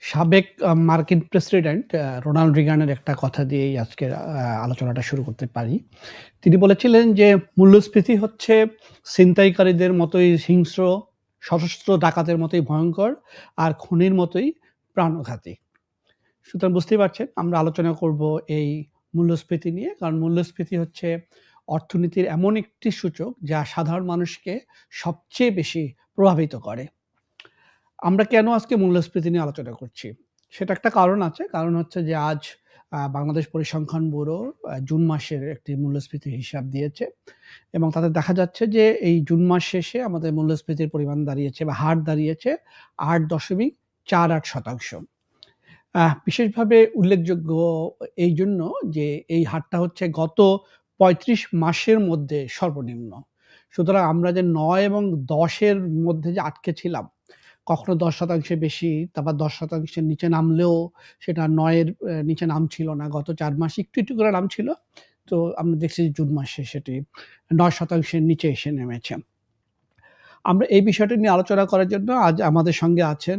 সাবেক মার্কিন president Ronald রিগানের একটা কথা দিয়েই আজকের আলোচনাটা শুরু করতে পারি। তিনি বলেছিলেন যে, "মূল্যস্ফীতি হচ্ছে ছিনতাইকারীদের মতোই হিংস্র, সশস্ত্র ডাকাতের মতোই ভয়ঙ্কর আর খুনির মতোই প্রাণঘাতী।" সুতরাং বুঝতেই পারছেন আমরা আলোচনা করব এই মূল্যস্ফীতি নিয়ে। কারণ মূল্যস্ফীতি হচ্ছে অর্থনীতির এমন একটি সূচক যা সাধারণ মানুষকে সবচেয়ে বেশি প্রভাবিত করে। আমরা কেন আজকে মূল্যস্ফীতি নিয়ে আলোচনা করছি? সেটা একটা কারণ আছে। কারণ হচ্ছে যে আজ বাংলাদেশ পরিসংখ্যান ব্যুরো জুন মাসের একটি মূল্যস্ফীতির হিসাব দিয়েছে এবং তাতে দেখা যাচ্ছে যে এই জুন মাস শেষে আমাদের মূল্যস্ফীতির পরিমাণ দাঁড়িয়েছে বা হার দাঁড়িয়েছে আট দশমিক চার আট শতাংশ বিশেষভাবে উল্লেখযোগ্য এই জন্য যে এই হারটা হচ্ছে গত ৩৫ মাসের মধ্যে সর্বনিম্ন। সুতরাং আমরা যে নয় এবং দশের মধ্যে যে আটকে ছিলাম, কখনো ১০% বেশি, তারপর দশ শতাংশের নিচে নামলেও সেটা ৯ এর এ নিচে নামছিল না। গত চার মাস একটু, একটু করে নামছিল। তো আমরা দেখছি জুন মাসে সেটি ৯% নিচে এসে নেমেছে। আমরা এই বিষয়টি নিয়ে আলোচনা করার জন্য আজ আমাদের সঙ্গে আছেন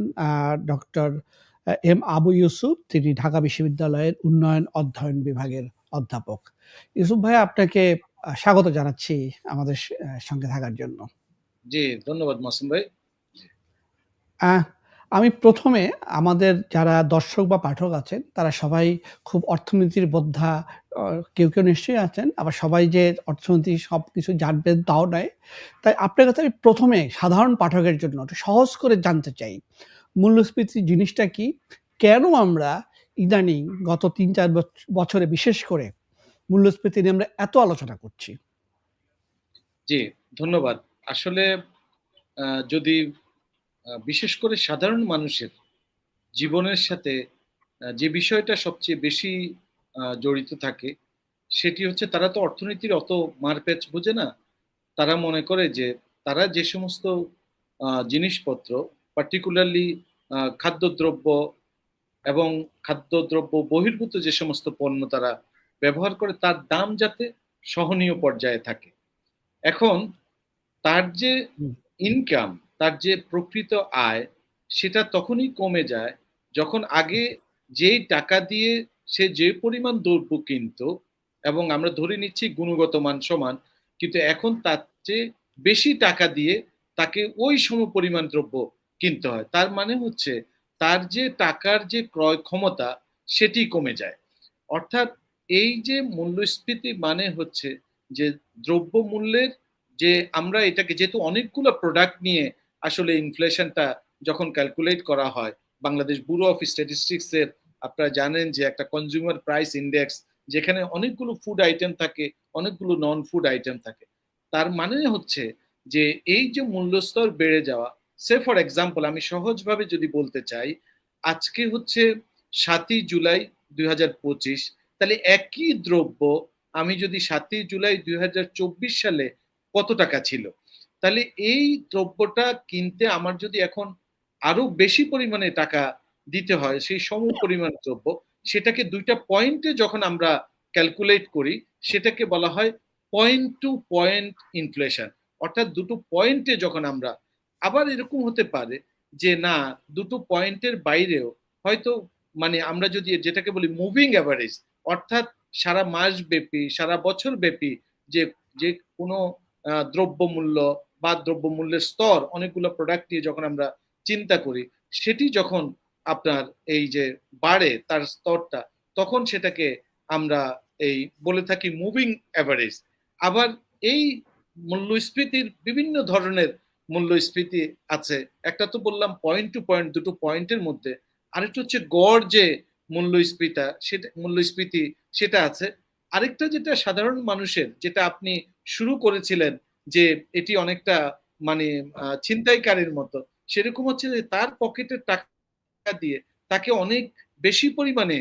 ডক্টর এম আবু ইউসুফ। তিনি ঢাকা বিশ্ববিদ্যালয়ের উন্নয়ন অধ্যয়ন বিভাগের অধ্যাপক। ইউসুফ ভাইয়া আপনাকে স্বাগত জানাচ্ছি আমাদের সঙ্গে থাকার জন্য। জি, ধন্যবাদ মাসুম ভাই। আমি প্রথমে আমাদের যারা দর্শক বা পাঠক আছেন, তারা সবাই খুব অর্থনীতির বোদ্ধা কেউ, কেউ নিশ্চয়ই আছেন। আবার সবাই যে অর্থনীতি সব কিছু জানবেন তাও নয়। তাই আপনার কাছে আমি প্রথমে সাধারণ পাঠকের জন্য একটু সহজ করে জানতে চাই, মূল্যস্ফীতি জিনিসটা কি? কেন আমরা ইদানিং গত ৩-৪ বছ বছরে বিশেষ করে মূল্যস্ফীতি নিয়ে আমরা এত আলোচনা করছি? জি, ধন্যবাদ। আসলে যদি বিশেষ করে সাধারণ মানুষের জীবনের সাথে যে বিষয়টা সবচেয়ে বেশি জড়িত থাকে, সেটি হচ্ছে তারা তো অর্থনীতির অত মারপ্যাঁচ বোঝে না। তারা মনে করে যে তারা যে সমস্ত জিনিসপত্র পার্টিকুলারলি খাদ্যদ্রব্য এবং খাদ্যদ্রব্য বহির্ভূত যে সমস্ত পণ্য তারা ব্যবহার করে তার দাম যাতে সহনীয় পর্যায়ে থাকে। এখন তার যে ইনকাম, তার যে প্রকৃত আয়, সেটা তখনই কমে যায় যখন আগে যেই টাকা দিয়ে সে যে পরিমাণ দ্রব্য কিনত, এবং আমরা ধরে নিচ্ছি গুণগত মান সমান। কিন্তু এখন তার চেয়ে বেশি টাকা দিয়ে তাকে ওই সম পরিমাণ দ্রব্য কিনতে হয়। তার মানে হচ্ছে তার যে টাকার যে ক্রয় ক্ষমতা, সেটি কমে যায়। অর্থাৎ এই যে মূল্যস্ফীতি মানে হচ্ছে যে দ্রব্যমূল্যের যে আমরা এটাকে যেহেতু অনেকগুলো প্রোডাক্ট নিয়ে আসলে ইনফ্লেশনটা যখন ক্যালকুলেট করা হয়, বাংলাদেশ ব্যুরো অফ স্ট্যাটিস্টিকস এর আপনারা জানেন যে একটা কনজিউমার প্রাইস ইন্ডেক্স যেখানে অনেকগুলো ফুড আইটেম থাকে, অনেকগুলো নন ফুড আইটেম থাকে। তার মানে হচ্ছে যে এই যে মূল্যস্তর বেড়ে যাওয়া, সে ফর এক্সাম্পল আমি সহজভাবে যদি বলতে চাই, আজকে হচ্ছে সাতই জুলাই ২০২৫ তাহলে একই দ্রব্য আমি যদি সাতই জুলাই ২০২৪ সালে কত টাকা ছিল? তাহলে এই দ্রব্যটা কিনতে আমার যদি এখন আরও বেশি পরিমাণে টাকা দিতে হয় সেই সম পরিমাণ দ্রব্য, সেটাকে দুইটা পয়েন্টে যখন আমরা ক্যালকুলেট করি, সেটাকে বলা হয় পয়েন্ট টু পয়েন্ট ইনফ্লেশন। অর্থাৎ দুটো পয়েন্টে যখন আমরা আবার এরকম হতে পারে যে না দুটো পয়েন্টের বাইরেও হয়তো মানে আমরা যদি যেটাকে বলি মুভিং অ্যাভারেজ অর্থাৎ সারা মাস ব্যাপী সারা বছর ব্যাপী যে যে কোনো দ্রব্যমূল্য বা দ্রব্যমূল্যের স্তর অনেকগুলো প্রোডাক্ট নিয়ে যখন আমরা চিন্তা করি, সেটি যখন আপনার এই যে বাড়ে তার স্তরটা, তখন সেটাকে আমরা এই বলে থাকি মুভিং এভারেজ। আবার এই মূল্যস্ফীতির বিভিন্ন ধরনের মূল্যস্ফীতি আছে। একটা তো বললাম পয়েন্ট টু পয়েন্ট দুটো পয়েন্টের মধ্যে। আরেকটা হচ্ছে গড় যে মূল্যস্ফীতা সেটা মূল্যস্ফীতি সেটা আছে। আরেকটা যেটা সাধারণ মানুষের যেটা আপনি শুরু করেছিলেন যে এটি অনেকটা মানে ছিনতাইকারীর মতো। সেরকম হচ্ছে যে তার পকেটের টাকা দিয়ে তাকে অনেক বেশি পরিমাণে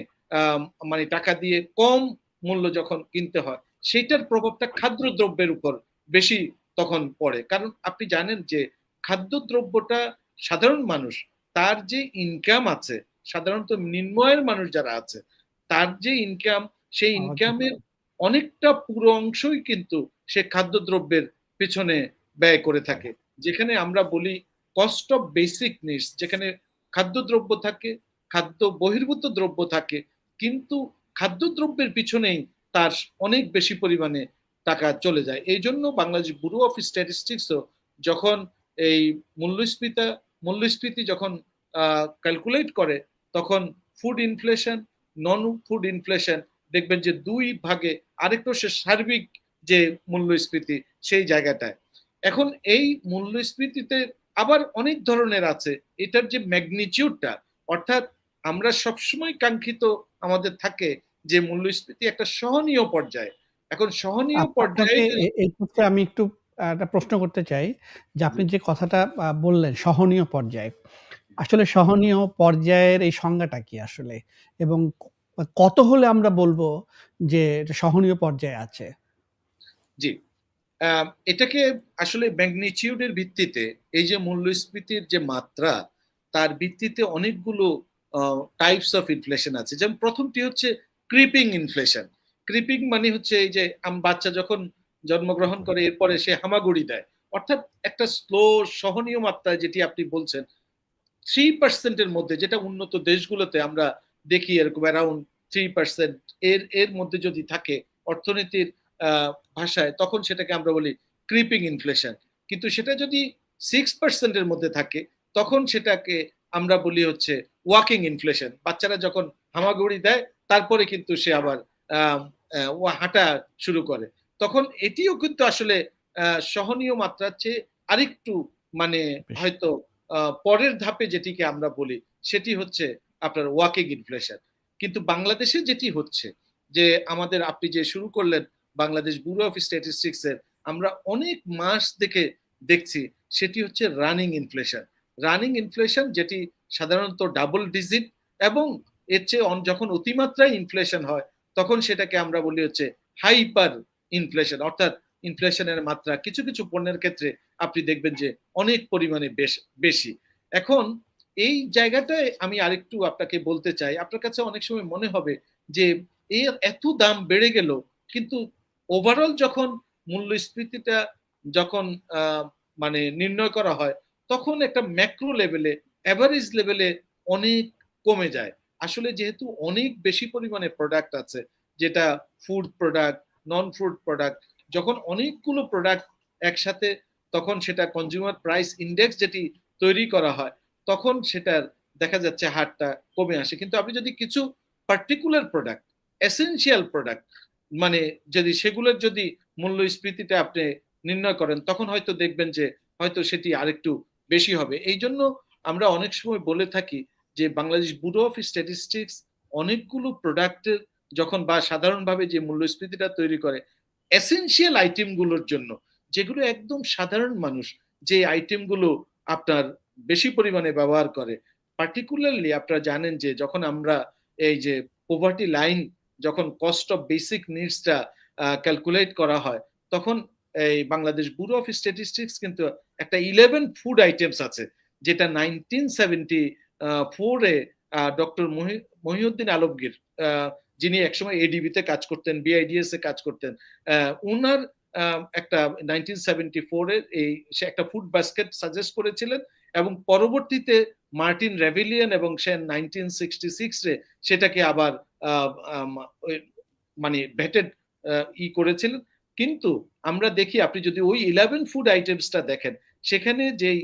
মানে টাকা দিয়ে কম মূল্য যখন কিনতে হয়, সেইটার প্রভাবটা খাদ্যদ্রব্যের উপর বেশি তখন পড়ে। কারণ আপনি জানেন যে খাদ্যদ্রব্যটা সাধারণ মানুষ তার যে ইনকাম আছে, সাধারণত নিম্ন আয়ের মানুষ যারা আছে, তার যে ইনকাম সেই ইনকামের অনেকটা পুরো অংশই কিন্তু সে খাদ্যদ্রব্যের পেছনে ব্যয় করে থাকে। যেখানে আমরা বলি কস্ট অফ বেসিক নিডস যেখানে খাদ্যদ্রব্য থাকে, খাদ্য বহির্ভূত দ্রব্য থাকে, কিন্তু খাদ্যদ্রব্যের পিছনেই তার অনেক বেশি পরিমাণে টাকা চলে যায় এই জন্য বাংলাদেশ ব্যুরো অফ স্ট্যাটিস্টিক্সও যখন এই মূল্যস্ফীতা, মূল্যস্ফীতি যখন ক্যালকুলেট করে, তখন food inflation non food inflation দেখবেন যে দুই ভাগে আরেকটু সে সার্বিক যে মূল্যস্ফীতি সেই জায়গাটায়। এখন এই মূল্যস্ফীতিতে আবার অনেক ধরনের আছে। এটার যে ম্যাগনিচিউডটা অর্থাৎ আমরা সবসময় কাঙ্ক্ষিত আমাদের থাকে যে মূল্যস্ফীতি একটা সহনীয় পর্যায়ে। এখন সহনীয় পর্যায়ে এই ক্ষেত্রে আমি একটু একটা প্রশ্ন করতে চাই যে আপনি যে কথাটা বললেন সহনীয় পর্যায়ে আসলে সহনীয় পর্যায়ের এই সংজ্ঞাটা কি আসলে? এবং কত হলে আমরা বলব যে সহনীয় পর্যায়ে আছে? জি। এটাকে আসলে ম্যাগনিচিউডের ভিত্তিতে এই যে মূল্যস্ফীতির যে মাত্রা, তার ভিত্তিতে অনেকগুলো টাইপস অফ ইনফ্লেশন আছে। যেমন প্রথমটি হচ্ছে ক্রিপিং ইনফ্লেশন ক্রিপিং মানে হচ্ছে এই যে বাচ্চা যখন জন্মগ্রহণ করে, এরপরে সে হামাগুড়ি দেয়। অর্থাৎ একটা স্লো সহনীয় মাত্রায় যেটি আপনি বলছেন থ্রি পার্সেন্টের মধ্যে যেটা উন্নত দেশগুলোতে আমরা দেখি এরকম অ্যারাউন্ড থ্রি পার্সেন্ট এর এর মধ্যে যদি থাকে, অর্থনীতির ভাষায় তখন সেটাকে আমরা বলি ক্রিপিং ইনফ্লেশন কিন্তু সেটা যদি সিক্স পার্সেন্টের মধ্যে থাকে তখন সেটাকে আমরা বলি হচ্ছে ওয়াকিং ইনফ্লেশন বাচ্চারা যখন হামাগুড়ি দেয় তারপরে কিন্তু সে আবার হাঁটা শুরু করে। তখন এটিও কিন্তু আসলে সহনীয় মাত্রার চেয়ে আরেকটু মানে হয়তো পরের ধাপে যেটিকে আমরা বলি সেটি হচ্ছে আপনার ওয়াকিং ইনফ্লেশন কিন্তু বাংলাদেশে যেটি হচ্ছে যে আমাদের আপনি যে শুরু করলেন বাংলাদেশ ব্যুরো অফ স্ট্যাটিস্টিক্স এর আমরা অনেক মাস দেখে দেখছি, সেটি হচ্ছে রানিং ইনফ্লেশন রানিং ইনফ্লেশন যেটি সাধারণত ডাবল ডিজিট এবং এর চেয়ে যখন অতিমাত্রায় ইনফ্লেশন হয়, তখন সেটাকে আমরা বলি হচ্ছে হাইপার ইনফ্লেশন অর্থাৎ ইনফ্লেশনের মাত্রা কিছু কিছু পণ্যের ক্ষেত্রে আপনি দেখবেন যে অনেক পরিমাণে বেশি। এখন এই জায়গাটায় আমি আরেকটু আপনাকে বলতে চাই, আপনার কাছে অনেক সময় মনে হবে যে এর এত দাম বেড়ে গেল, কিন্তু ওভারঅল যখন মূল্যস্ফীতিটা যখন মানে নির্ণয় করা হয়, তখন একটা ম্যাক্রো লেভেলে অ্যাভারেজ লেভেলে অনেক কমে যায়। আসলে যেহেতু অনেক বেশি পরিমাণে প্রোডাক্ট আছে, যেটা food product non food product যখন অনেকগুলো প্রোডাক্ট একসাথে তখন সেটা কনজিউমার প্রাইস ইন্ডেক্স যেটি তৈরি করা হয়, তখন সেটার দেখা যাচ্ছে হারটা কমে আসে। কিন্তু আপনি যদি কিছু পার্টিকুলার প্রোডাক্ট এসেন্সিয়াল প্রোডাক্ট মানে যদি সেগুলোর যদি মূল্যস্ফীতিটা আপনি নির্ণয় করেন, তখন হয়তো দেখবেন যে হয়তো সেটি আরেকটু বেশি হবে। এই জন্য আমরা অনেক সময় বলে থাকি যে বাংলাদেশ ব্যুরো অফ স্ট্যাটিস্টিক্স অনেকগুলো প্রোডাক্টের যখন বা সাধারণভাবে যে মূল্যস্ফীতিটা তৈরি করে এসেন্সিয়াল আইটেমগুলোর জন্য, যেগুলো একদম সাধারণ মানুষ যে আইটেমগুলো আপনার বেশি পরিমাণে ব্যবহার করে। পার্টিকুলারলি আপনারা জানেন যে যখন আমরা এই যে পোভার্টি লাইন যখন কস্ট অফ বেসিক নিডসটা ক্যালকুলেট করা হয়, তখন এই বাংলাদেশ ব্যুরো অফ স্ট্যাটিস্টিক্স কিন্তু একটা ইলেভেন ফুড আইটেমস আছে, যেটা নাইনটিন সেভেন্টি ফোরে ডক্টর মহিউদ্দিন আলমগীর যিনি একসময় এডিবিতে কাজ করতেন বিআইডিএস এ কাজ করতেন ওনার একটা নাইনটিন সেভেন্টি ফোরে এই সে একটা ফুড বাস্কেট সাজেস্ট করেছিলেন এবং পরবর্তীতে মার্টিন রেভিলিয়ান এবং সে নাইনটিন সিক্সটি সিক্সে সেটাকে আবার মানে ভেটেড ই করেছিলেন। কিন্তু আমরা দেখি আপনি যদি ওই ইলেভেন ফুড আইটেমসটা দেখেন, সেখানে যেই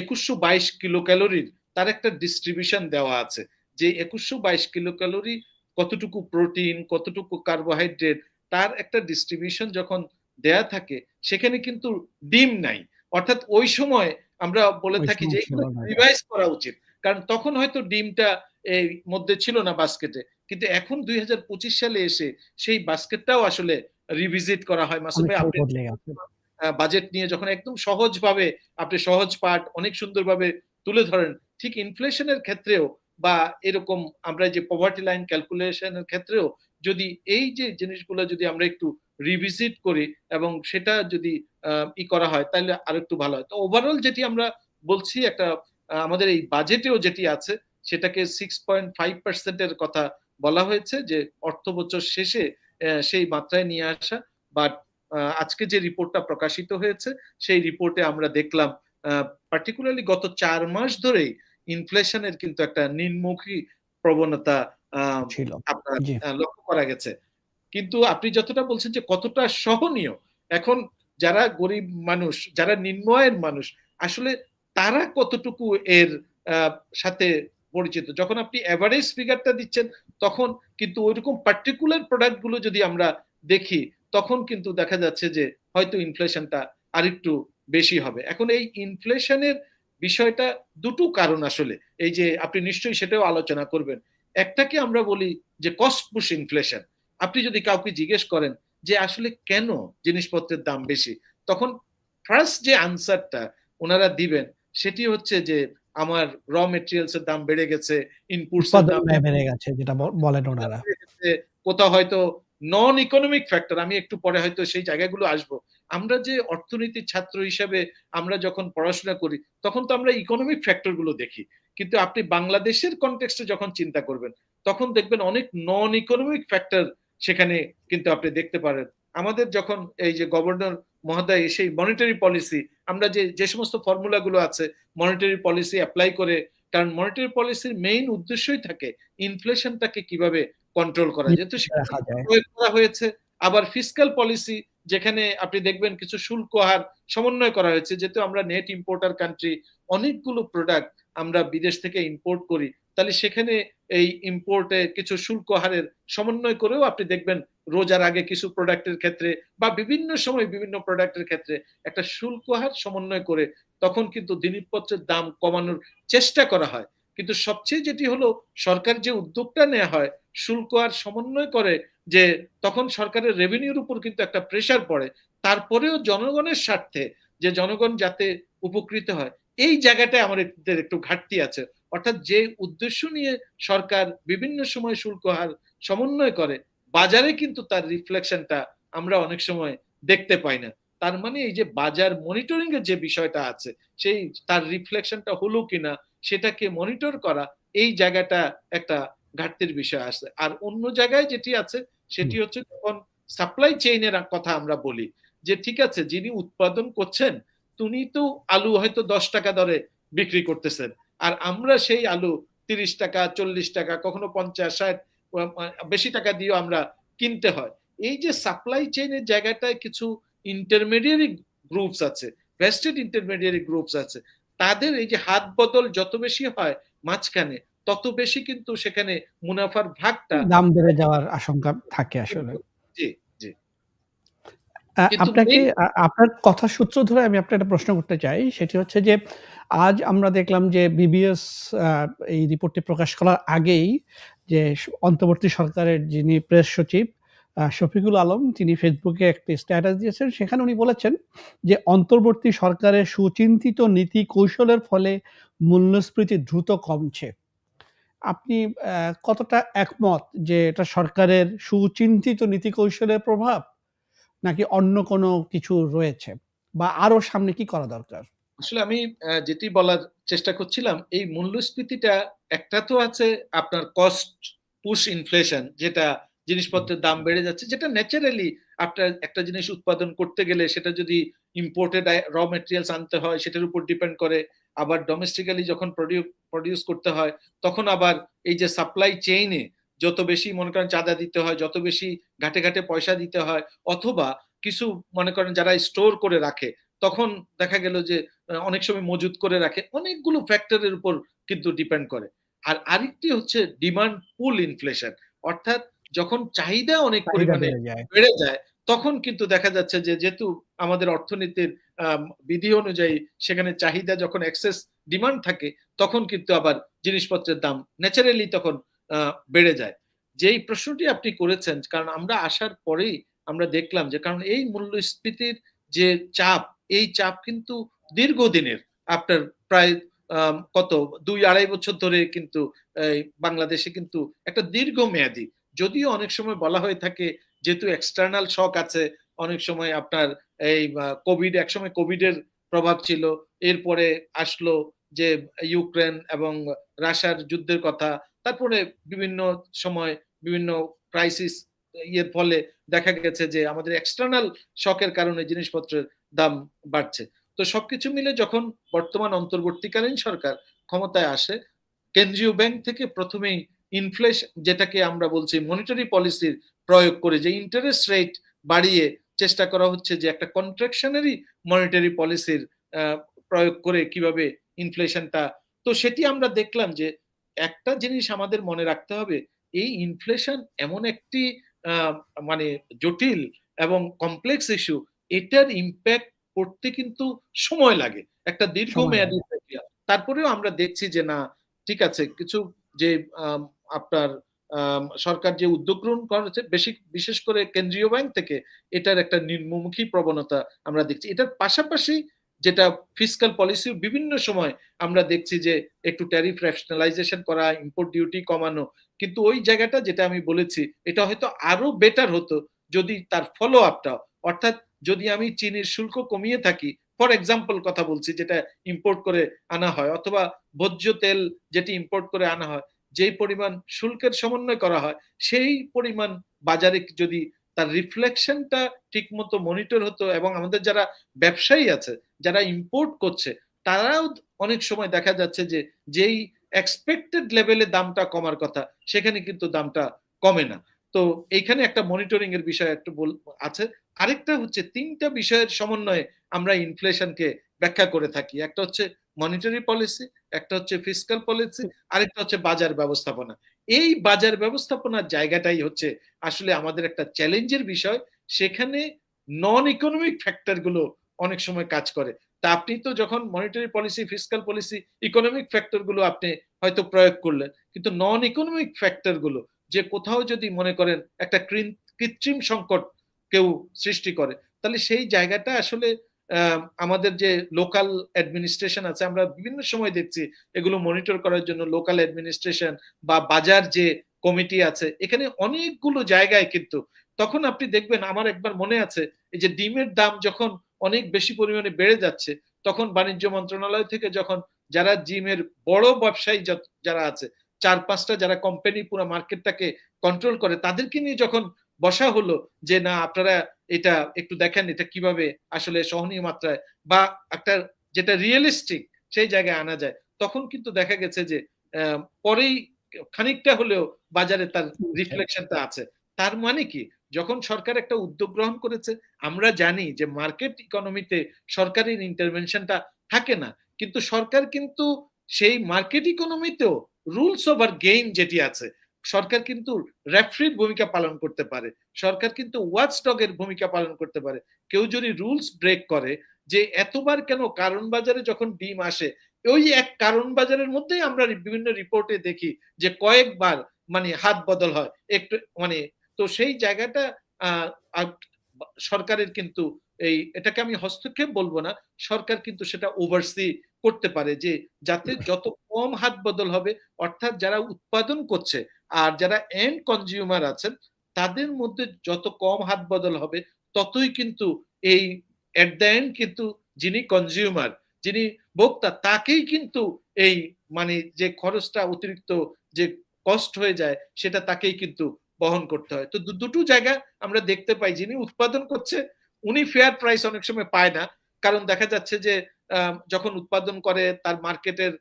একুশশো বাইশ কিলো ক্যালোরির তার একটা ডিস্ট্রিবিউশন দেওয়া আছে যে একুশশো বাইশ কিলো ক্যালোরি কতটুকু প্রোটিন কতটুকু কার্বোহাইড্রেট তার একটা ডিস্ট্রিবিউশন যখন দেয়া থাকে সেখানে কিন্তু ডিম নাই। অর্থাৎ ওই সময় আমরা বলে থাকি যে রিভাইজ করা উচিত। কারণ তখন হয়তো ডিমটা এই মধ্যে ছিল না বাস্কেটে। কিন্তু এখন দুই সালে এসে সেই বাস্কেটটাও আসলে রিভিজিট করা হয়। আপনি বাজেট নিয়ে যখন একদম সহজভাবে আপনি সহজ পাঠ অনেক সুন্দরভাবে তুলে ধরেন ঠিক ইনফ্লেশনের ক্ষেত্রেও বা এরকম আমরা যে পভার্টি লাইন ক্যালকুলেশনের ক্ষেত্রেও যদি এই যে জিনিসগুলো যদি আমরা একটু রিভিজিট করি এবং সেটা যদি ই করা হয় তাহলে আরও একটু ভালো হয়। তো ওভারঅল যেটি আমরা বলছি একটা আমাদের এই বাজেটেও যেটি আছে সেটাকে সিক্স পয়েন্ট ফাইভ পার্সেন্টের কথা বলা হয়েছে যে অর্থ বছর শেষে সেই মাত্রায় নিয়ে আসা। বাট আজকে যে রিপোর্টটা প্রকাশিত হয়েছে সেই রিপোর্টে আমরা দেখলাম পার্টিকুলারলি গত চার মাস ধরেই ইনফ্লেশনের কিন্তু একটা নিম্নমুখী প্রবণতা আপনার লক্ষ্য করা গেছে। কিন্তু আপনি যতটা বলছেন যে কতটা সহনীয়, এখন যারা গরিব মানুষ, যারা নিম্ন আয়ের মানুষ, আসলে তারা কতটুকু এর সাথে পরিচিত? যখন আপনি এভারেজ ফিগারটা দিচ্ছেন, তখন কিন্তু ঐরকম পার্টিকুলার প্রোডাক্টগুলো যদি আমরা দেখি, তখন কিন্তু দেখা যাচ্ছে যে হয়তো ইনফ্লেশনটা আরেকটু বেশি হবে। এখন এই ইনফ্লেশনের বিষয়টা দুটো কারণ আসলে। এই যে আপনি নিশ্চয়ই সেটাও আলোচনা করবেন। একটাকে আমরা বলি যে কস্ট পুশ ইনফ্লেশন। আপনি যদি কাউকে জিজ্ঞেস করেন যে আসলে কেন জিনিসপত্রের দাম বেশি? তখন ফার্স্ট যে আনসারটা উনারা দিবেন সেটি হচ্ছে যে আমার র মেটেরিয়ালস এর দাম বেড়ে গেছে, ইনপুটস এর দাম বেড়ে গেছে যেটা বলেন ওনারা। কোথাও হয়তো নন ইকোনমিক ফ্যাক্টর আমি একটু পরে হয়তো সেই জায়গাগুলো আসব। আমরা যে অর্থনীতির ছাত্র হিসেবে আমরা যখন পড়াশোনা করি, তখন তো আমরা ইকোনমিক ফ্যাক্টরগুলো দেখি। কিন্তু আপনি বাংলাদেশের কনটেক্সট যখন চিন্তা করবেন, তখন দেখবেন অনেক নন ইকোনমিক ফ্যাক্টর সেখানে কিন্তু আপনি দেখতে পারেন। আমাদের যখন এই যে গভর্নর মহোদয় সেই মনিটারি পলিসি আমরা যে, যে সমস্ত ফর্মুলা গুলো আছে মনিটারি পলিসি এপ্লাই করে কারণ মনিটারি পলিসির মেইন উদ্দেশ্যই থাকে ইনফ্লেশনটাকে কীভাবে কন্ট্রোল করা। যেহেতু। প্রয়োগ করা হয়েছে। আবার ফিসক্যাল পলিসি যেখানে আপনি দেখবেন কিছু শুল্ক হার সমন্বয় করা হয়েছে। যেহেতু আমরা নেট ইম্পোর্টার কান্ট্রি অনেকগুলো প্রোডাক্ট আমরা বিদেশ থেকে ইম্পোর্ট করি। তাহলে সেখানে এই ইম্পোর্টে কিছু শুল্ক হারের সমন্বয় করেও আপনি দেখবেন রোজার আগে কিছু প্রোডাক্টের ক্ষেত্রে বা বিভিন্ন সময় বিভিন্ন প্রোডাক্টের ক্ষেত্রে একটা শুল্ক হার সমন্বয় করে তখন কিন্তু জিনিসপত্রের দাম কমানোর চেষ্টা করা হয়। কিন্তু সবচেয়ে যেটি হলো সরকার যে উদ্যোগটা নেওয়া হয় শুল্ক আর সমন্বয় করে যে তখন সরকারের রেভিনিউর উপর কিন্তু একটা প্রেশার পড়ে। তারপরেও জনগণের স্বার্থে যে জনগণ যাতে উপকৃত হয়, এই জায়গাটায় আমাদের একটু ঘাটতি আছে। অর্থাৎ যে উদ্দেশ্য নিয়ে সরকার বিভিন্ন সময় শুল্ক হার সমন্বয় করে, বাজারে কিন্তু তার রিফ্লেকশনটা আমরা অনেক সময় দেখতে পাই না। তার মানে এই যে বাজার মনিটরিং এর যে বিষয়টা আছে, সেই তার রিফ্লেকশনটা হলো কিনা সেটাকে মনিটর করা, এই জায়গাটা একটা ঘাটতির বিষয় আছে। আর অন্য জায়গায় যেটি আছে সেটি হচ্ছে যখন সাপ্লাই চেইনের কথা আমরা বলি। যে ঠিক আছে যিনি উৎপাদন করছেন, তিনি তো আলু হয়তো ৳১০ দরে বিক্রি করতেছেন। আর আমরা সেই আলু তিরিশ টাকা চল্লিশ টাকা কখনো পঞ্চাশ ষাট বেশি টাকা দিয়েও আমরা কিনতে হয়। এই যে সাপ্লাই চেইনের জায়গাটায় কিছু ইন্টারমিডিয়ারি গ্রুপস আছে, ভেস্টেড ইন্টারমিডিয়ারি গ্রুপস আছে। তাদের এই যে হাত বদল যত বেশি হয় মাঝখানে, তত বেশি কিন্তু সেখানে মুনাফার ভাগটা দাম বেড়ে যাওয়ার আশঙ্কা থাকে আসলে। আপনাকে আপনার কথার সূত্র ধরে আমি আপনার একটা প্রশ্ন করতে চাই। সেটি হচ্ছে যে আজ আমরা দেখলাম যে বিবিএস এই রিপোর্টটি প্রকাশ করার আগেই যে অন্তর্বর্তী সরকারের যিনি প্রেস সচিব শফিকুল আলম তিনি ফেসবুকে একটি স্ট্যাটাস দিয়েছেন। সেখানে উনি বলেছেন যে অন্তর্বর্তী সরকারের সুচিন্তিত নীতি কৌশলের ফলে মূল্যস্ফীতি দ্রুত কমছে। আপনি কতটা একমত যে এটা সরকারের সুচিন্তিত নীতি কৌশলের প্রভাব? নাকি অন্য কোনো কিছু রয়েছে? বা আরও সামনে কি করা দরকার? আসলে আমি যেটি বলার চেষ্টা করছিলাম, এই মূল্যস্ফীতিটা একটা তো আছে আপনার কস্ট পুশ ইনফ্লেশন যেটা জিনিসপত্রের দাম বেড়ে যাচ্ছে। যেটা ন্যাচারালি আপনার একটা জিনিস উৎপাদন করতে গেলে সেটা যদি ইম্পোর্টেড র মেটেরিয়ালস আনতে হয় সেটার উপর ডিপেন্ড করে। আবার ডোমেস্টিক্যালি যখন প্রডিউস করতে হয়, তখন আবার এই যে সাপ্লাই চেইন যত বেশি মনে করেন চাঁদা দিতে হয়, যত বেশি ঘাটে, ঘাটে পয়সা দিতে হয় অথবা কিছু মনে করেন যারা স্টোর করে রাখে, তখন দেখা গেল যে অনেক সময় মজুত করে রাখে। অনেকগুলো ফ্যাক্টরের উপর কিন্তু ডিপেন্ড করে। আর আরেকটি হচ্ছে ডিমান্ড পুল ইনফ্লেশন অর্থাৎ যখন চাহিদা অনেক পরিমাণে বেড়ে যায়। তখন কিন্তু দেখা যাচ্ছে যে যেহেতু আমাদের অর্থনীতির বিধি অনুযায়ী সেখানে চাহিদা যখন এক্সেস ডিমান্ড থাকে, তখন কিন্তু আবার জিনিসপত্রের দাম ন্যাচারালি তখন বেড়ে যায়। যেই প্রশ্নটি আপনি করেছেন কারণ আমরা আসার পরেই আমরা দেখলাম যে কারণ এই মূল্যস্ফীতির যে চাপ, এই চাপ কিন্তু দীর্ঘদিনের। আপনার প্রায় কত ২-২.৫ বছর ধরে কিন্তু বাংলাদেশে কিন্তু একটা দীর্ঘমেয়াদী। যদিও অনেক সময় বলা হয়ে থাকে যেহেতু এক্সটার্নাল শক আছে, অনেক সময় আপনার এই কোভিড একসময় কোভিডের প্রভাব ছিল। এরপরে আসলো যে ইউক্রেন এবং রাশিয়ার যুদ্ধের কথা। তারপরে বিভিন্ন সময় বিভিন্ন ক্রাইসিস ইয়ের ফলে দেখা গেছে যে আমাদের এক্সটার্নাল শক এর কারণে জিনিসপত্রের দাম বাড়ছে। তো সবকিছু মিলে যখন বর্তমান অন্তর্বর্তীকালীন সরকার ক্ষমতায় আসে, কেন্দ্রীয় ব্যাংক থেকে প্রথমেই ইনফ্লেশন যেটাকে আমরা বলছি মনিটারি পলিসির প্রয়োগ করে যে ইন্টারেস্ট রেট বাড়িয়ে চেষ্টা করা হচ্ছে যে একটা কন্ট্রাকশনারি মনিটারি পলিসির প্রয়োগ করে কীভাবে ইনফ্লেশনটা তো সেটি আমরা দেখলাম যে একটা জিনিস আমাদের মনে রাখতে হবে এই ইনফ্লেশন এমন একটি মানে জটিল এবং কমপ্লেক্স ইস্যু এটার ইম্প্যাক্ট করতে কিন্তু সময় লাগে একটা দীর্ঘমেয়াদী প্রক্রিয়া তারপরেও আমরা দেখছি যে না ঠিক আছে কিছু যে আপনার সরকার যে উদ্যোগ গ্রহণ করেছে বেশি বিশেষ করে কেন্দ্রীয় ব্যাংক থেকে এটার একটা নিম্নমুখী প্রবণতা আমরা দেখছি। এটার পাশাপাশি যেটা ফিসকাল পলিসি বিভিন্ন সময় আমরা দেখছি যে একটু ট্যারিফ রেশনালাইজেশন করা ইম্পোর্ট ডিউটি কমানো। কিন্তু ওই জায়গাটা যেটা আমি বলেছি, এটা হয়তো আরও বেটার হতো যদি তার ফলো আপটা অর্থাৎ যদি আমি চিনির শুল্ক কমিয়ে থাকি ফর এক্সাম্পল কথা বলছি, যেটা ইম্পোর্ট করে আনা হয়, অথবা ভোজ্য তেল যেটি ইম্পোর্ট করে আনা হয়, যেই পরিমাণ শুল্কের সমন্বয় করা হয়, সেই পরিমাণ বাজারে যদি তার রিফ্লেকশনটা ঠিক মতো মনিটর হতো এবং আমাদের যারা ব্যবসায়ী আছে, যারা ইম্পোর্ট করছে, তারাও অনেক সময় দেখা যাচ্ছে যে, যেই এক্সপেক্টেড লেভেলে দামটা কমার কথা, সেখানে কিন্তু দামটা কমে না। তো এইখানে একটা মনিটরিং এর বিষয় একটু আছে। আরেকটা হচ্ছে তিনটা বিষয়ের সমন্বয়ে আমরা ইনফ্লেশনকে ব্যাখ্যা করে থাকি। একটা হচ্ছে মনিটারি পলিসি একটা হচ্ছে ফিসকাল পলিসি আরেকটা হচ্ছে বাজার ব্যবস্থাপনা। এই বাজার ব্যবস্থাপনার জায়গাটাই হচ্ছে আসলে আমাদের একটা চ্যালেঞ্জের বিষয়। সেখানে নন ইকোনমিক ফ্যাক্টরগুলো অনেক সময় কাজ করে। তা আপনি তো যখন monetary policy fiscal policy economic ফ্যাক্টরগুলো আপনি হয়তো প্রয়োগ করলেন, কিন্তু নন ইকোনমিক ফ্যাক্টরগুলো যে কোথাও যদি মনে করেন একটা কৃত্রিম সংকট কেউ সৃষ্টি করে, তাহলে সেই জায়গাটা আসলে আমাদের যে লোকাল অ্যাডমিনিস্ট্রেশন আছে, আমরা বিভিন্ন সময় দেখছি এগুলো মনিটর করার জন্য লোকাল অ্যাডমিনিস্ট্রেশন বা বাজার যে কমিটি আছে, এখানে অনেকগুলো জায়গায় কিন্তু তখন আপনি দেখবেন, আমার একবার মনে আছে, এই যে ডিমের দাম যখন অনেক বেশি পরিমাণে বেড়ে যাচ্ছে, তখন বাণিজ্য মন্ত্রণালয় থেকে যখন যারা জিমের বড় ব্যবসায়ী যারা আছে, চার পাঁচটা যারা কোম্পানি পুরো মার্কেটটাকে কন্ট্রোল করে, তাদেরকে নিয়ে যখন বসা হলো যে না আপনারা এটা একটু দেখেন এটা কীভাবে আসলে সহনীয় মাত্রায় বা একটা যেটা রিয়েলিস্টিক সেই জায়গায় আনা যায়। তখন কিন্তু দেখা গেছে যে পরেই খানিকটা হলেও বাজারে তার রিফ্লেকশনটা আছে। তার মানে কি? যখন সরকার একটা উদ্যোগ গ্রহণ করেছে আমরা জানি যে মার্কেট ইকোনমিতে সরকারের ইন্টারভেনশনটা থাকে না। কিন্তু সরকার কিন্তু সেই মার্কেট ইকোনমিতেও রুলস ওভার গেইন যেটি আছে সরকার কিন্তু রেফ্রির ভূমিকা পালন করতে পারে সরকার কিন্তু ওয়াচ ডগের ভূমিকা পালন করতে পারে। কেউ যদি রুলস ব্রেক করে যে এতবার কেন কারণ বাজারে যখন ডিম আসে ওই এক কারণ বাজারের মধ্যেই আমরা বিভিন্ন রিপোর্টে দেখি যে কয়েকবার মানে হাত বদল হয় একটু মানে তো সেই জায়গাটা সরকারের কিন্তু এই এটাকে আমি হস্তক্ষেপ বলব না সরকার কিন্তু সেটা ওভারসি করতে পারে যে যাতে যত কম হাত বদল হবে অর্থাৎ যারা উৎপাদন করছে আর যারা এন্ড কনজিউমার আছেন, তাদের মধ্যে যত কম হাত বদল হবে, ততই কিন্তু এই এট দ্য এন্ড কিন্তু যিনি কনজিউমার যিনি ভোক্তা, তাকেই কিন্তু এই মানে যে খরচটা অতিরিক্ত যে কষ্ট হয়ে যায়, সেটা তাকেই কিন্তু বহন করতে হয়। তো দুটো জায়গা আমরা দেখতে পাই যিনি উৎপাদন করছে, উনি ফেয়ার প্রাইস অনেক সময় পায় না। কারণ দেখা যাচ্ছে যে যখন উৎপাদন করে, তার মার্কেটের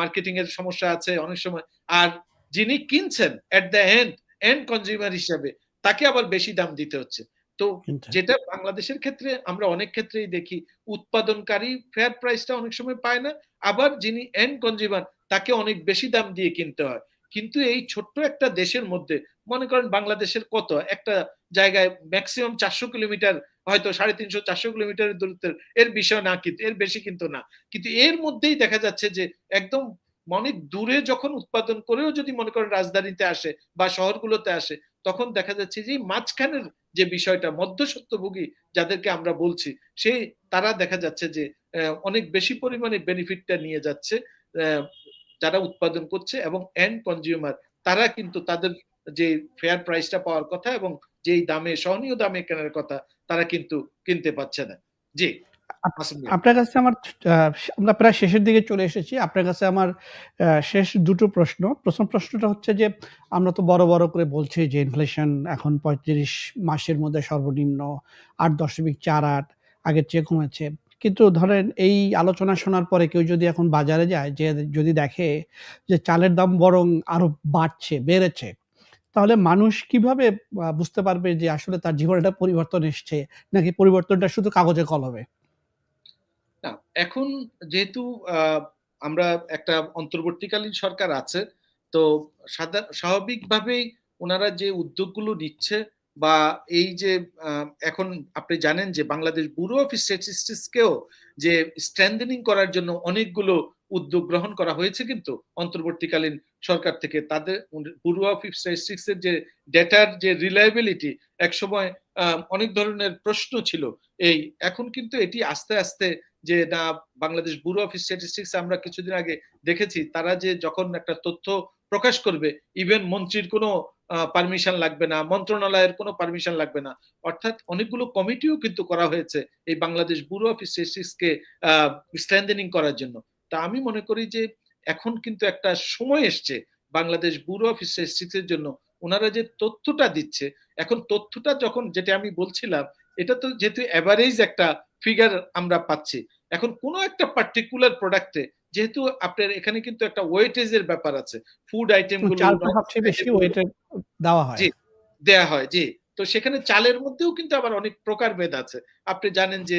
মার্কেটিং এর সমস্যা আছে অনেক সময়। আর যিনি কিনছেন at the end end consumer হিসাবে তাকে আবার বেশি দাম দিতে হচ্ছে। তো যেটা বাংলাদেশের ক্ষেত্রে আমরা অনেক ক্ষেত্রেই দেখি উৎপাদনকারী ফেয়ার প্রাইসটা অনেক সময় পায় না আবার যিনি এন্ড কনজিউমার তাকে অনেক বেশি দাম দিয়ে কিনতে হয়। কিন্তু এই ছোট্ট একটা দেশের মধ্যে মনে করেন বাংলাদেশের কত একটা জায়গায় ম্যাক্সিমাম চারশো কিলোমিটার হয়তো সাড়ে তিনশো চারশো কিলোমিটারের দূরত্বের এর বিষয় না কিন্তু এর বেশি কিন্তু না। কিন্তু এর মধ্যেই দেখা যাচ্ছে যে একদম অনেক দূরে যখন উৎপাদন করেও যদি মনে করেন রাজধানীতে আসে বা শহরগুলোতে আসে, তখন দেখা যাচ্ছে যে মাঝখানের যে বিষয়টা মধ্যসত্ত্বভোগী যাদেরকে আমরা বলছি সেই তারা দেখা যাচ্ছে যে অনেক বেশি পরিমাণে বেনিফিটটা নিয়ে যাচ্ছে যারা উৎপাদন করছে এবং এন্ড কনজিউমার তারা কিন্তু তাদের যে ফেয়ার প্রাইসটা পাওয়ার কথা এবং যেই দামে, সহনীয় দামে কেনার কথা, তারা কিন্তু কিনতে পারছে না জি। আপনার কাছে আমার আমরা প্রায় শেষের দিকে চলে এসেছি আপনার কাছে আমার শেষ দুটো প্রশ্ন প্রথম প্রশ্নটা হচ্ছে যে আমরা তো বড় বড় করে বলছি যে ইনফ্লেশন এখন পঁয়ত্রিশ মাসের মধ্যে সর্বনিম্ন আট দশমিক চার আট আগের চেয়ে কমেছে কিন্তু ধরেন এই আলোচনা শোনার পরে কেউ যদি এখন বাজারে যায় যে যদি দেখে যে চালের দাম বরং আরও বাড়ছে, বেড়েছে। তাহলে মানুষ কীভাবে বুঝতে পারবে যে আসলে তার জীবনটা পরিবর্তন এসছে নাকি পরিবর্তনটা শুধু কাগজে কলমে? এখন যেহেতু আমরা একটা অন্তর্বর্তীকালীন সরকার আছে, তো স্বাভাবিকভাবেই ওনারা যে উদ্যোগগুলো নিচ্ছে বা এই যে এখন আপনি জানেন যে বাংলাদেশ ব্যুরো অফ স্ট্যাটিস্টিক্সকেও যে স্ট্রেংথেনিং করার জন্য অনেকগুলো উদ্যোগ গ্রহণ করা হয়েছে কিন্তু অন্তর্বর্তীকালীন সরকার থেকে। তাদের ব্যুরো অফ স্ট্যাটিস্টিক্স এর যে ডেটার যে রিলায়েবিলিটি একসময় অনেক ধরনের প্রশ্ন ছিল। এই এখন কিন্তু এটি আস্তে, আস্তে যে না বাংলাদেশ ব্যুরো অফ স্ট্যাটিস্টিক্স আমরা কিছুদিন আগে দেখেছি তারা যে যখন একটা তথ্য প্রকাশ করবে ইভেন মন্ত্রীর কোনো পারমিশন লাগবে না, মন্ত্রণালয়ের কোনো পারমিশন লাগবে না। অর্থাৎ অনেকগুলো কমিটিও কিন্তু করা হয়েছে এই বাংলাদেশ ব্যুরো অফ স্ট্যাটিস্টিক্স কে আ করার জন্য। তা আমি মনে করি যে এখন কিন্তু একটা সময় এসছে বাংলাদেশ ব্যুরো অফ স্ট্যাটিস্টিক্স এর জন্য ওনারা যে তথ্যটা দিচ্ছে, এখন তথ্যটা যখন যেটা আমি বলছিলাম, এটা তো যেহেতু এভারেজ একটা ফিগার আমরা পাচ্ছি। এখন কোনো একটা পার্টিকুলার প্রোডাক্টে যেহেতু আপনার এখানে কিন্তু একটা ওয়েটেজ এর ব্যাপার আছে। ফুড আইটেমগুলো সবচেয়ে বেশি ওয়েটে দেওয়া হয়। জি, দেয়া হয়, জি। তো সেখানে চালের মধ্যেও কিন্তু আবার অনেক প্রকারভেদ আছে। আপনি জানেন যে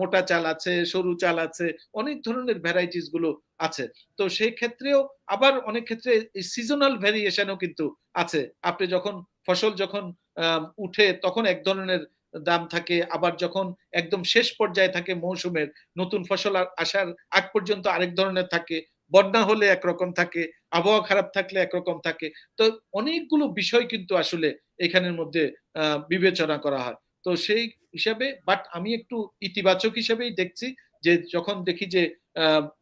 মোটা চাল আছে, সরু চাল আছে, অনেক ধরনের ভ্যারাইটিসগুলো আছে। তো সেই ক্ষেত্রেও আবার অনেক ক্ষেত্রে সিজনাল ভেরিয়েশন ও কিন্তু আছে। আপনি যখন ফসল যখন উঠে তখন এক ধরনের দাম থাকে। আবার যখন একদম শেষ পর্যায়ে থাকে মৌসুমের নতুন ফসল আসার আগ পর্যন্ত আরেক ধরনের থাকে। বন্যা হলে একরকম থাকে, আবহাওয়া খারাপ থাকলে একরকম থাকে। তো অনেকগুলো বিষয় কিন্তু আসলে এখানের মধ্যে বিবেচনা করা হয়। তো সেই হিসাবে বাট আমি একটু ইতিবাচক হিসেবেই দেখছি যে যখন দেখি যে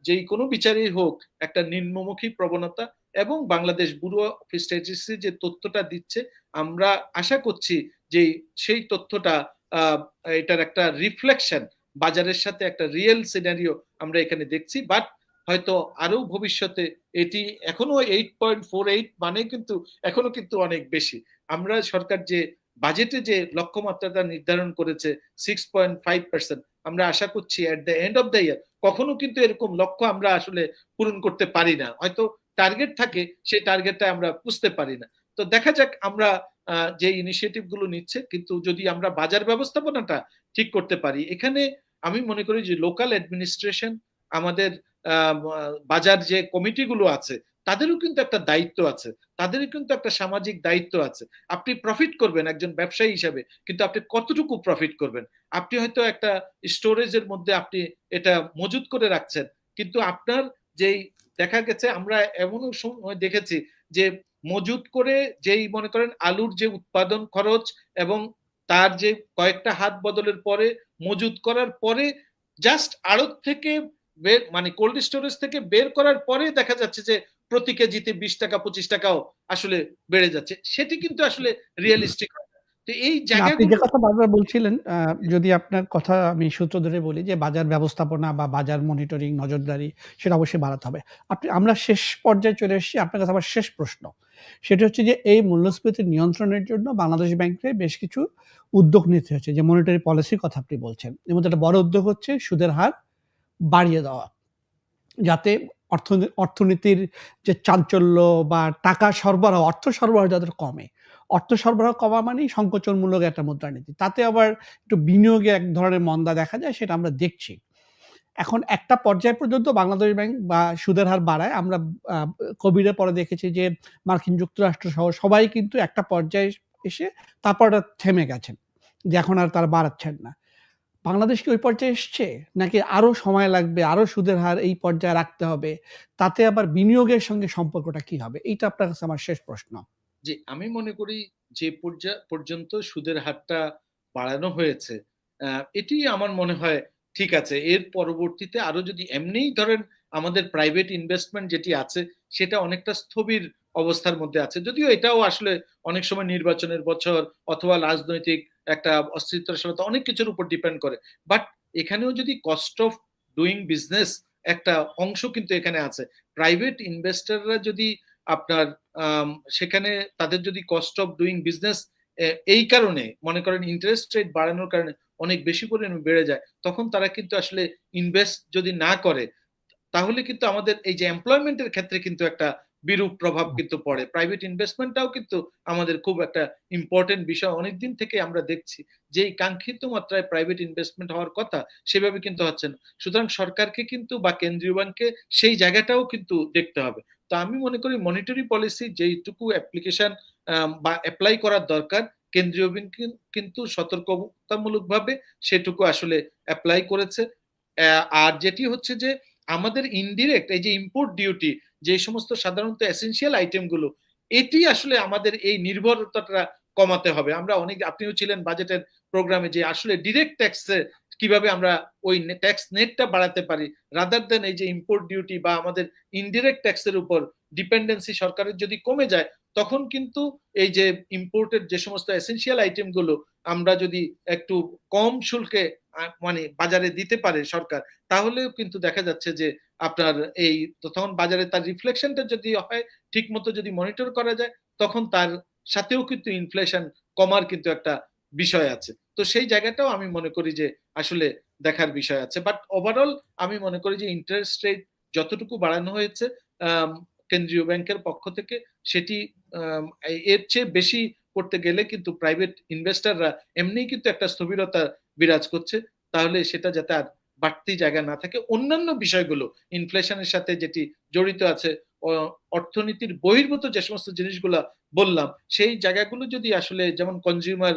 যেই কোনো বিচারেই হোক একটা নিম্নমুখী প্রবণতা এবং বাংলাদেশ ব্যুরো অফ স্ট্যাটিস্টিক্স যে তথ্যটা দিচ্ছে আমরা আশা করছি যে সেই তথ্যটা এটার একটা রিফ্লেকশন বাজারের সাথে একটা রিয়েল সিনারিও আমরা এখানে দেখছি। বাট হয়তো আরও ভবিষ্যতে এটি এখনও 8.48 মানে কিন্তু, এখনও কিন্তু অনেক বেশি। আমরা সরকার যে বাজেটে যে লক্ষ্যমাত্রাটা নির্ধারণ করেছে 6.5% আমরা আশা করছি at the end of the year কখনো কিন্তু এরকম লক্ষ্য আমরা আসলে পূরণ করতে পারি না। হয়তো টার্গেট থাকে, সেই টার্গেটটা আমরা বুঝতে পারি না। তো দেখা যাক আমরা যে ইনিশিয়েটিভগুলো নিচ্ছে, কিন্তু যদি আমরা বাজার ব্যবস্থাপনাটা ঠিক করতে পারি। এখানে আমি মনে করি যে লোকাল অ্যাডমিনিস্ট্রেশন আমাদের বাজার যে কমিটি গুলো আছে, তাদেরও কিন্তু একটা দায়িত্ব আছে। তাদেরও কিন্তু একটা সামাজিক দায়িত্ব আছে। আপনি প্রফিট করবেন একজন ব্যবসায়ী হিসাবে। কিন্তু আপনি কতটুকু প্রফিট করবেন? আপনি হয়তো একটা স্টোরেজের মধ্যে আপনি এটা মজুত করে রাখছেন। কিন্তু আপনার যেই দেখা গেছে, আমরা এমনও সময় দেখেছি যে মজুত করে যেই মনে করেন আলুর যে উৎপাদন খরচ এবং তার যে কয়েকটা হাত বদলের পরে মজুত করার পরে জাস্ট আড়ত থেকে বের মানে কোল্ড স্টোরেজ থেকে বের করার পরে দেখা যাচ্ছে যে প্রতি কেজিতে বিশ টাকা, পঁচিশ টাকাও আসলে বেড়ে যাচ্ছে। সেটি কিন্তু আসলে রিয়েলিস্টিক। তো এই না, যে কথা বারবার বলছিলেন যদি আপনার কথা আমি সূত্র ধরে বলি যে বাজার ব্যবস্থাপনা বা বাজার মনিটরিং, নজরদারি সেটা অবশ্যই বাড়াতে হবে। আপনি আমরা শেষ পর্যায়ে চলে এসেছি। আপনার কাছে আমার শেষ প্রশ্ন। সেটা হচ্ছে যে এই মূল্যস্ফীতি নিয়ন্ত্রণের জন্য বাংলাদেশ ব্যাংকে বেশ কিছু উদ্যোগ নিতে হচ্ছে। যে মনিটারি পলিসির কথা আপনি বলছেন। এর মধ্যে একটা বড় উদ্যোগ হচ্ছে সুদের হার বাড়িয়ে দেওয়া। যাতে অর্থনী অর্থনীতির যে চাঞ্চল্য বা টাকা সরবরাহ, অর্থ সরবরাহ যাদের কমে। অর্থ সরবরাহ কমা মানেই সংকোচনমূলক একটা মুদ্রানীতি। তাতে আবার একটু বিনিয়োগে এক ধরনের মন্দা দেখা যায় সেটা আমরা দেখছি। এখন একটা পর্যায় পর্যন্ত বাংলাদেশ ব্যাংক বা সুদের হার বাড়ায়। আমরা আ কোভিড পরে দেখেছি যে মার্কিন যুক্তরাষ্ট্র সহ সবাই কিন্তু একটা পর্যায়ে এসে তারপর থেমে গেছেন। যে এখন আর তারা বাড়াচ্ছেন না। বাংলাদেশ কি ওই পর্যায়ে এসছে? নাকি আরও সময় লাগবে, আরও সুদের হার এই পর্যায়ে রাখতে হবে? তাতে আবার বিনিয়োগের সঙ্গে সম্পর্কটা কি হবে? এইটা আপনার কাছে আমার শেষ প্রশ্ন। জি, আমি মনে করি যে পর্যা পর্যন্ত সুদের হারটা বাড়ানো হয়েছে, এটি আমার মনে হয় ঠিক আছে। এর পরবর্তীতে আরও যদি এমনিই ধরেন আমাদের প্রাইভেট ইনভেস্টমেন্ট যেটি আছে সেটা অনেকটা স্থবির অবস্থার মধ্যে আছে। যদিও এটাও আসলে অনেক সময় নির্বাচনের বছর অথবা রাজনৈতিক একটা অস্থিরতাশীলতা অনেক কিছুর উপর ডিপেন্ড করে। বাট এখানেও যদি কস্ট অফ ডুইং বিজনেস একটা অংশ কিন্তু এখানে আছে। প্রাইভেট ইনভেস্টররা যদি আপনার সেখানে তাদের যদি কস্ট অফ ডুইং বিজনেস এই কারণে মনে করেন ইন্টারেস্ট রেট বাড়ানোর কারণে অনেক বেশি পরিমাণে বেড়ে যায়, তখন তারা কিন্তু আসলে ইনভেস্ট যদি না করে, তাহলে কিন্তু আমাদের এই যে এমপ্লয়মেন্ট এর ক্ষেত্রে কিন্তু একটা বিরূপ প্রভাব কিন্তু পড়ে। প্রাইভেট ইনভেস্টমেন্টটাও কিন্তু আমাদের খুব একটা ইম্পোর্টেন্ট বিষয়। অনেকদিন থেকে আমরা দেখছি যে এই কাঙ্ক্ষিত মাত্রায় প্রাইভেট ইনভেস্টমেন্ট হওয়ার কথা, সেভাবে কিন্তু হচ্ছে না। সুতরাং সরকারকে কিন্তু বা কেন্দ্রীয় ব্যাংককে সেই জায়গাটাও কিন্তু দেখতে হবে। তো আমি মনে করি মনিটারি পলিসি যেইটুকু অ্যাপ্লিকেশন বা অ্যাপ্লাই করার দরকার, কেন্দ্রীয় ব্যাংক কিন কিন্তু সতর্কতামূলকভাবে সেটুকু আসলে অ্যাপ্লাই করেছে। আর যেটি হচ্ছে যে আমাদের ইনডিরেক্ট এই যে ইম্পোর্ট ডিউটি যে সমস্ত সাধারণত এসেন্সিয়াল আইটেমগুলো, এটি আসলে আমাদের এই নির্ভরতাটা কমাতে হবে। আমরা অনেক আপনিও ছিলেন বাজেটের প্রোগ্রামে যে আসলে ডিরেক্ট ট্যাক্স কীভাবে আমরা ওই ট্যাক্স নেটটা বাড়াতে পারি, রাদার দেন এই যে ইম্পোর্ট ডিউটি বা আমাদের ইনডিরেক্ট ট্যাক্সের উপর ডিপেন্ডেন্সি সরকারের যদি কমে যায়, তখন কিন্তু এই যে ইম্পোর্টেড যে সমস্ত এসেনশিয়াল আইটেমগুলো আমরা যদি একটু কম শুল্কে মানে বাজারে দিতে পারে সরকার, তাহলেও কিন্তু দেখা যাচ্ছে যে আপনার এই তখন বাজারে তার রিফ্লেকশনটা যদি হয়, ঠিক মতো যদি মনিটর করা যায়, তখন তার সাথেও কিন্তু ইনফ্লেশন কমার কিন্তু একটা বিষয় আছে। তো সেই জায়গাটাও আমি মনে করি যে আসলে দেখার বিষয় আছে। বাট ওভারঅল আমি মনে করি যে ইন্টারেস্ট রেট যতটুকু বাড়ানো হয়েছে কেন্দ্রীয় ব্যাংকের পক্ষ থেকে সেটি এর চেয়ে বেশি করতে গেলে কিন্তু প্রাইভেট ইনভেস্টররা এমনিই কিন্তু একটা স্থবিরতা বিরাজ করছে। তাহলে সেটা যাতে আর বাড়তি জায়গা না থাকে। অন্যান্য বিষয়গুলো ইনফ্লেশন এর সাথে যেটি জড়িত আছে, অর্থনীতির বহির্ভূত যে সমস্ত জিনিসগুলো বললাম, সেই জায়গাগুলো যদি আসলে যেমন কনজিউমার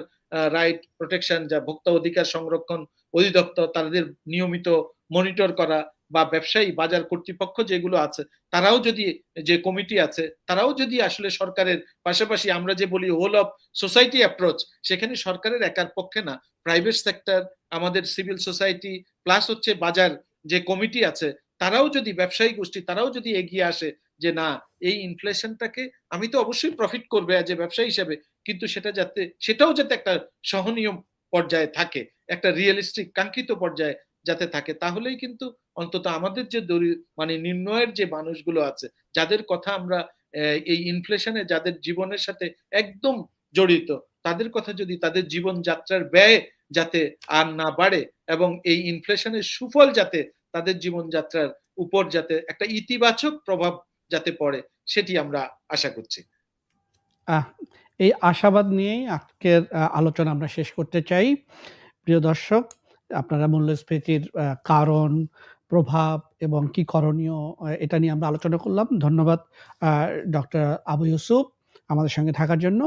রাইট প্রোটেকশন যা ভোক্তা অধিকার সংরক্ষণ অধিদপ্তর তাদের নিয়মিত মনিটর করা বা ব্যবসায়ী বাজার কর্তৃপক্ষ যেগুলো আছে, তারাও যদি যে কমিটি আছে, তারাও যদি আসলে সরকারের পাশাপাশি আমরা যে বলি হোল অফ সোসাইটি অ্যাপ্রোচ, সেখানে সরকারের একার পক্ষে না, প্রাইভেট সেক্টর, আমাদের সিভিল সোসাইটি প্লাস হচ্ছে বাজার যে কমিটি আছে, তারাও যদি ব্যবসায়ী গোষ্ঠী তারাও যদি এগিয়ে আসে যে না এই ইনফ্লেশনটাকে আমি তো অবশ্যই প্রফিট করবে এ ব্যবসায়ী হিসেবে, কিন্তু সেটা যাতে সেটাও যাতে একটা সহনীয় পর্যায়ে থাকে, একটা রিয়ালিস্টিক কাঙ্ক্ষিত পর্যায়ে যাতে থাকে, তাহলেই কিন্তু অন্তত আমাদের যে দরি মানে নির্ণয়ের যে মানুষগুলো আছে, যাদের কথা আমরা এই ইনফ্লেশনে যাদের জীবনের সাথে একদম জড়িত, তাদের কথা যদি তাদের জীবনযাত্রার ব্যয় যাতে আর না বাড়ে এবং এই ইনফ্লেশনের সুফল যাতে তাদের জীবনযাত্রার উপর যাতে একটা ইতিবাচক প্রভাব যাতে পড়ে, সেটি আমরা আশা করছি। এই আশাবাদ নিয়েই আজকের আলোচনা আমরা শেষ করতে চাই। প্রিয় দর্শক, আপনারা মূল্যস্ফীতির কারণ, প্রভাব এবং কি করণীয় এটা নিয়ে আমরা আলোচনা করলাম। ধন্যবাদ ডক্টর আবু ইউসুফ আমাদের সঙ্গে থাকার জন্য।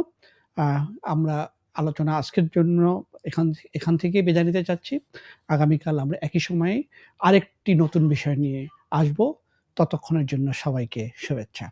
আমরা আলোচনা আজকের জন্য এখান এখান থেকেই বিদায় নিতে চাচ্ছি। আগামীকাল আমরা একই সময়ে আরেকটি নতুন বিষয় নিয়ে আসব। ততক্ষণের জন্য সবাইকে শুভেচ্ছা।